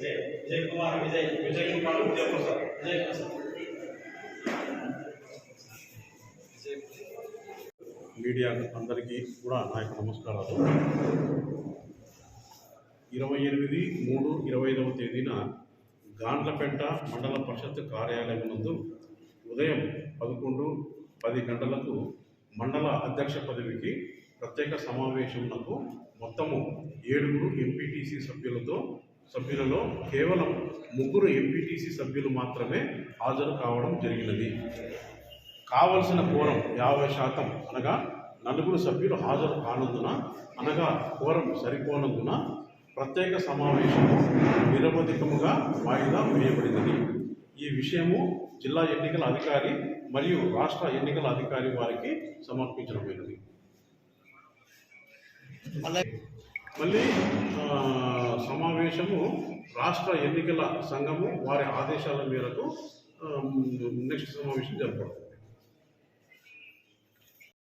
Vijay Vijay Kumar Vijay Vijay Kumar Vijay Prasad. Vijay Prasad. Media అందరికీ కూడా నా యొక్క నమస్కారాలు. ఇరవై ఎనిమిది మూడు ఇరవై ఐదవ తేదీన గాండ్లపేట మండల పరిషత్ కార్యాలయం నందు ఉదయం పదకొండు పది గంటలకు మండల అధ్యక్ష పదవికి ప్రత్యేక సమావేశంలో మొత్తము ఏడుగురు ఎంపీటీసీ సభ్యులతో సభ్యులలో కేవలం ముగ్గురు ఎంపీటీసీ సభ్యులు మాత్రమే హాజరు కావడం జరిగినది. కావలసిన కోరం యాభై శాతం అనగా నలుగురు సభ్యులు హాజరు కానందున అనగా కోరం సరిపోనందున ప్రత్యేక సమావేశము నిరవధికముగా వాయిదా వేయబడినది. ఈ విషయము జిల్లా ఎన్నికల అధికారి మరియు రాష్ట్ర ఎన్నికల అధికారి వారికి సమర్పించడమైనది. మళ్ళీ సమావేశము రాష్ట్ర ఎన్నికల సంఘము వారి ఆదేశాల మేరకు నెక్స్ట్ సమావేశం జరపబడుతుంది.